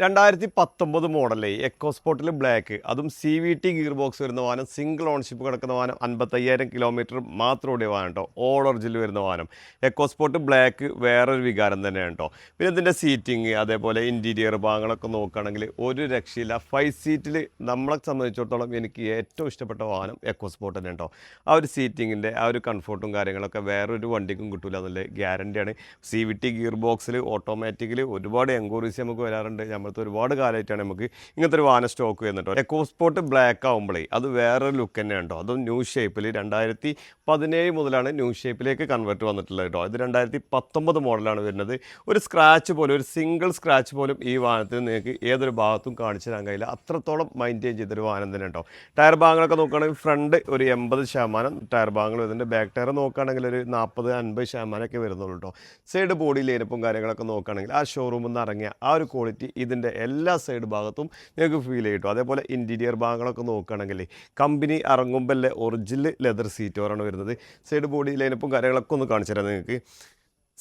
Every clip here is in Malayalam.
രണ്ടായിരത്തി പത്തൊമ്പത് മോഡലേ എക്കോസ്പോർട്ടിൽ ബ്ലാക്ക് അതും C V T gear box വരുന്ന വാഹനം സിംഗിൾ ഓൺഷിപ്പ് കിടക്കുന്ന വാഹനം അൻപത്തയ്യായിരം കിലോമീറ്റർ മാത്രം ഓടിയ വാഹനം കേട്ടോ ഓൾ ഒറിജിനൽ വരുന്ന വാഹനം. എക്കോസ്പോർട്ട് ബ്ലാക്ക് വേറൊരു വികാരം തന്നെയാണ് കേട്ടോ പിന്നെ ഇതിന്റെ സീറ്റിംഗ് അതേപോലെ ഇന്റീരിയർ ഭാഗങ്ങളൊക്കെ നോക്കുകയാണെങ്കിൽ ഒരു രക്ഷയില്ല. ഫൈവ് സീറ്റിൽ നമ്മളെ സംബന്ധിച്ചിടത്തോളം എനിക്ക് ഏറ്റവും ഇഷ്ടപ്പെട്ട വാഹനം എക്കോ സ്പോർട്ട് തന്നെ കേട്ടോ ആ ഒരു സീറ്റിങ്ങിന്റെ ആ ഒരു കംഫർട്ടും കാര്യങ്ങളൊക്കെ വേറൊരു വണ്ടിക്കും കിട്ടില്ല എന്നുള്ള ഗ്യാരണ്ടിയാണ് സി വി ടി ഗിയർ ബോക്സിൽ ഓട്ടോമാറ്റിക്കലി ഒരുപാട് എൻക്വയറീസ് നമുക്ക് വരാറുണ്ട്. നമ്മളത്തെ ഒരുപാട് കാലമായിട്ടാണ് നമുക്ക് ഇങ്ങനത്തെ ഒരു വാന സ്റ്റോക്ക് ചെയ്യുന്നുണ്ടോ എക്കോ സ്പോർട്ട് ബ്ലാക്ക് ആകുമ്പോഴേ അത് വേറൊരു ലുക്ക് തന്നെ ഉണ്ടോ? അതും ന്യൂ ഷേപ്പിൽ രണ്ടായിരത്തി പതിനേഴ് മുതലാണ് ന്യൂ ഷേപ്പിലേക്ക് കൺവേർട്ട് വന്നിട്ടുള്ളത് കേട്ടോ. ഇത് രണ്ടായിരത്തി പത്തൊമ്പത് മോഡലാണ് വരുന്നത്. ഒരു സ്ക്രാച്ച് പോലും ഒരു സിംഗിൾ സ്ക്രാച്ച് പോലും ഈ വാഹനത്തിന് നിങ്ങൾക്ക് ഏതൊരു ഭാഗത്തും കാണിച്ചു തരാൻ കഴിയില്ല. അത്രത്തോളം മെയിന്റെയിൻ ചെയ്തൊരു വാഹനം തന്നെ കേട്ടോ ടയർ ഭാഗങ്ങളൊക്കെ നോക്കുകയാണെങ്കിൽ ഫ്രണ്ട് ഒരു എൺപത് ശതമാനം ടയർ ഭാഗങ്ങൾ വരുന്നുണ്ട്. ബാക്ക് ടയർ നോക്കുകയാണെങ്കിൽ ഒരു നാൽപ്പത് അൻപത് ശതമാനമൊക്കെ വരുന്നുള്ളൂ കേട്ടോ. സൈഡ് ബോഡി ലേനപ്പും കാര്യങ്ങളൊക്കെ നോക്കുകയാണെങ്കിൽ ആ ഷോറൂമിൽ നിന്ന് ഇറങ്ങിയ ആ ഒരു ക്വാളിറ്റി ഇതിന്റെ എല്ലാ സൈഡ് ഭാഗത്തും നിങ്ങൾക്ക് ഫീൽ ചെയ്യും അതേപോലെ ഇന്റീരിയർ ഭാഗങ്ങളൊക്കെ നോക്കുകയാണെങ്കിൽ കമ്പനി ഇറങ്ങുമ്പോൾ ഒറിജിനൽ ലെതർ സീറ്റ് സീറ്റോറാണ് വരുന്നത്. സൈഡ് ബോഡി ലൈനപ്പും കാര്യങ്ങളൊക്കെ ഒന്ന് കാണിച്ചു തരാം നിങ്ങൾക്ക്.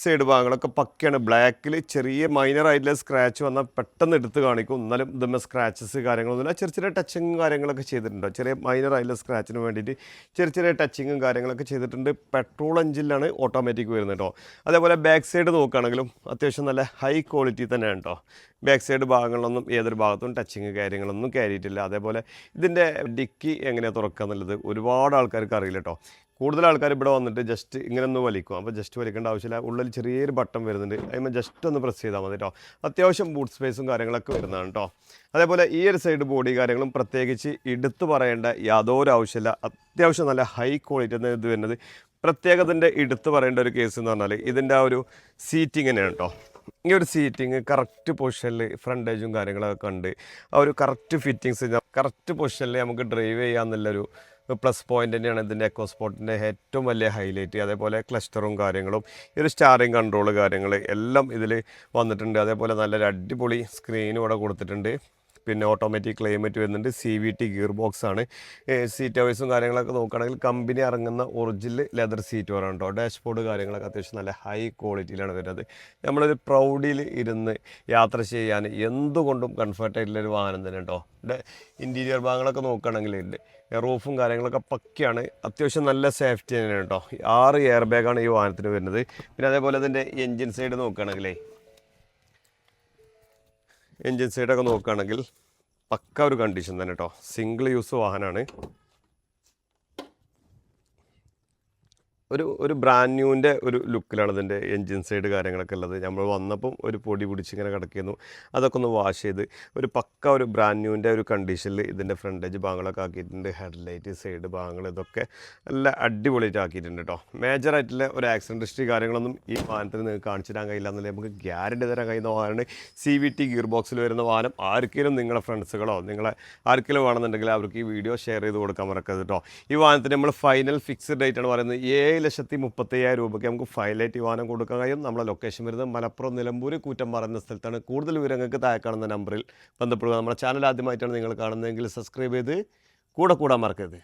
സൈഡ് ഭാഗങ്ങളൊക്കെ പക്കയാണ്. ബ്ലാക്കിൽ ചെറിയ മൈനർ ആയിട്ടുള്ള സ്ക്രാച്ച് വന്നാൽ പെട്ടെന്ന് എടുത്ത് കാണിക്കും. എന്നാലും ഇതുമ്മ സ്ക്രാച്ചസ് കാര്യങ്ങളൊന്നുമില്ല. ചെറിയ ചെറിയ ടച്ചിങ്ങും കാര്യങ്ങളൊക്കെ ചെയ്തിട്ടുണ്ട്? ചെറിയ മൈനർ ആയിട്ടുള്ള സ്ക്രാച്ചിന് വേണ്ടിയിട്ട് ചെറിയ ചെറിയ ടച്ചിങ്ങും കാര്യങ്ങളൊക്കെ ചെയ്തിട്ടുണ്ട്. പെട്രോൾ എഞ്ചിലാണ് ഓട്ടോമാറ്റിക് വരുന്നത് കേട്ടോ അതേപോലെ ബാക്ക് സൈഡ് നോക്കുകയാണെങ്കിലും അത്യാവശ്യം നല്ല ഹൈ ക്വാളിറ്റി തന്നെയാണ് കേട്ടോ ബാക്ക് സൈഡ് ഭാഗങ്ങളിലൊന്നും ഏതൊരു ഭാഗത്തും ടച്ചിങ് കാര്യങ്ങളൊന്നും കയറിയിട്ടില്ല. അതേപോലെ ഇതിന്റെ ഡിക്കി എങ്ങനെയാണ് തുറക്കുക എന്നുള്ളത് ഒരുപാട് ആൾക്കാർക്ക് അറിയില്ല കേട്ടോ കൂടുതൽ ആൾക്കാർ ഇവിടെ വന്നിട്ട് ജസ്റ്റ് ഇങ്ങനെ ഒന്ന് വലിക്കും. അപ്പോൾ ജസ്റ്റ് വലിക്കേണ്ട ആവശ്യമില്ല. ഉള്ളിൽ ചെറിയൊരു ബട്ടൺ വരുന്നുണ്ട്. അതിന് ജസ്റ്റ് ഒന്ന് പ്രസ് ചെയ്താൽ മതി കേട്ടോ അത്യാവശ്യം ബൂട്ട് സ്പേസും കാര്യങ്ങളൊക്കെ വരുന്നതാണ് കേട്ടോ അതേപോലെ ഈ ഒരു സൈഡ് ബോഡി കാര്യങ്ങളും പ്രത്യേകിച്ച് എടുത്തു പറയേണ്ട യാതൊരു ആവശ്യമില്ല. അത്യാവശ്യം നല്ല ഹൈ ക്വാളിറ്റി എന്ന ഇത് വരുന്നത് പ്രത്യേകത്തിന്റെ എടുത്തു പറയേണ്ട ഒരു കേസ് എന്ന് പറഞ്ഞാൽ ഇതിന്റെ ആ ഒരു സീറ്റിംഗ് തന്നെയാണ് കേട്ടോ ഈ ഒരു സീറ്റിംഗ് കറക്റ്റ് പൊസിഷനിൽ ഫ്രണ്ടേജും കാര്യങ്ങളൊക്കെ ഉണ്ട് ആ ഒരു കറക്റ്റ് ഫിറ്റിങ്സ് കറക്റ്റ് പൊസിഷനിൽ നമുക്ക് ഡ്രൈവ് ചെയ്യാമെന്നുള്ളൊരു പ്ലസ് പോയിന്റ് തന്നെയാണ് ഇതിന്റെ എക്കോ സ്പോർട്ടിന്റെ ഏറ്റവും വലിയ ഹൈലൈറ്റ് അതേപോലെ ക്ലസ്റ്ററും കാര്യങ്ങളും ഈ ഒരു സ്റ്റാറിങ് കൺട്രോൾ കാര്യങ്ങൾ എല്ലാം ഇതിൽ വന്നിട്ടുണ്ട്. അതേപോലെ നല്ലൊരു അടിപൊളി സ്ക്രീനും ഇവിടെ കൊടുത്തിട്ടുണ്ട്. പിന്നെ ഓട്ടോമാറ്റിക് ക്ലൈമറ്റ് വരുന്നുണ്ട്. C V T gear box ആണ് സീറ്റ് വൈസും കാര്യങ്ങളൊക്കെ നോക്കുകയാണെങ്കിൽ കമ്പനി ഇറങ്ങുന്ന ഒറിജിനൽ ലെതർ സീറ്റ് വരാണ് കേട്ടോ ഡാഷ്ബോർഡ് കാര്യങ്ങളൊക്കെ അത്യാവശ്യം നല്ല ഹൈ ക്വാളിറ്റിയിലാണ് വരുന്നത്. നമ്മളൊരു പ്രൗഡിൽ ഇരുന്ന് യാത്ര ചെയ്യാൻ എന്തുകൊണ്ടും കംഫർട്ടായിട്ടുള്ളൊരു വാഹനം തന്നെ കേട്ടോ ഇന്റീരിയർ ഭാഗങ്ങളൊക്കെ നോക്കുകയാണെങ്കിൽ റൂഫും കാര്യങ്ങളൊക്കെ പക്കയാണ്. അത്യാവശ്യം നല്ല സേഫ്റ്റി തന്നെയാണ് കേട്ടോ. ആറ് എയർ ബാഗാണ് ഈ വാഹനത്തിന് വരുന്നത്. പിന്നെ അതേപോലെ അതിന്റെ എൻജിൻ സൈഡ് നോക്കുകയാണെങ്കിലേ. എൻജിൻ സൈഡൊക്കെ നോക്കുകയാണെങ്കിൽ പക്ക ഒരു കണ്ടീഷൻ തന്നെ കേട്ടോ. സിംഗിൾ യൂസ് വാഹനമാണ്. ഒരു ഒരു ബ്രാൻഡ് ന്യൂവിന്റെ ഒരു ലുക്കിലാണ് ഇതിന്റെ എൻജിൻ സൈഡ് കാര്യങ്ങളൊക്കെ ഉള്ളത്. നമ്മൾ വന്നപ്പം ഒരു പൊടി പിടിച്ച് ഇങ്ങനെ കിടക്കുന്നു അതൊക്കെ ഒന്ന് വാഷ് ചെയ്ത് ഒരു പക്ക ഒരു ബ്രാൻഡ് ന്യൂവിന്റെ ഒരു കണ്ടീഷനിൽ ഇതിന്റെ ഫ്രണ്ടേജ് ഭാഗങ്ങളൊക്കെ ആക്കിയിട്ടുണ്ട്. ഹെഡ്ലൈറ്റ് സൈഡ് ഭാഗങ്ങൾ ഇതൊക്കെ നല്ല അടിപൊളിയായിട്ട് ആക്കിയിട്ടുണ്ട് കേട്ടോ മേജറായിട്ടുള്ള ഒരു ആക്സിഡന്റ് ഹിസ്റ്ററി കാര്യങ്ങളൊന്നും ഈ വാഹനത്തിന് നിങ്ങൾക്ക് കാണിച്ചു തരാൻ കഴിയില്ല എന്നല്ലേ നമുക്ക് ഗ്യാരണ്ടി തരാൻ കഴിയുന്ന വാഹനമാണ് സി വി ടി ഗിയർ ബോക്സിൽ വരുന്ന വാഹനം. ആർക്കെങ്കിലും നിങ്ങളുടെ ഫ്രണ്ട്സുകളോ നിങ്ങളെ ആർക്കെങ്കിലും വേണമെന്നുണ്ടെങ്കിൽ അവർക്ക് ഈ വീഡിയോ ഷെയർ ചെയ്ത് കൊടുക്കാൻ മറക്കരുത് കേട്ടോ ഈ വാഹനത്തിന് നമ്മൾ ഫൈനൽ ഫിക്സ്ഡ് ഡേറ്റ് ആണ് പറയുന്നത്. ഏഴ് ലക്ഷത്തി മുപ്പത്തയ്യായിരം രൂപയ്ക്ക് നമുക്ക് ഫൈലൈറ്റ് വാഹനം കൊടുക്കാൻ കഴിയും. നമ്മളെ ലൊക്കേഷൻ വരുന്നത് മലപ്പുറം നിലമ്പൂർ കൂറ്റമ്പാറ എന്ന സ്ഥലത്താണ്. കൂടുതൽ വിവരങ്ങൾക്ക് താഴെ കാണുന്ന നമ്പറിൽ ബന്ധപ്പെടുക. നമ്മുടെ ചാനൽ ആദ്യമായിട്ടാണ് നിങ്ങൾ കാണുന്നതെങ്കിൽ സബ്സ്ക്രൈബ് ചെയ്ത് കൂടെ കൂടാൻ മറക്കരുത്.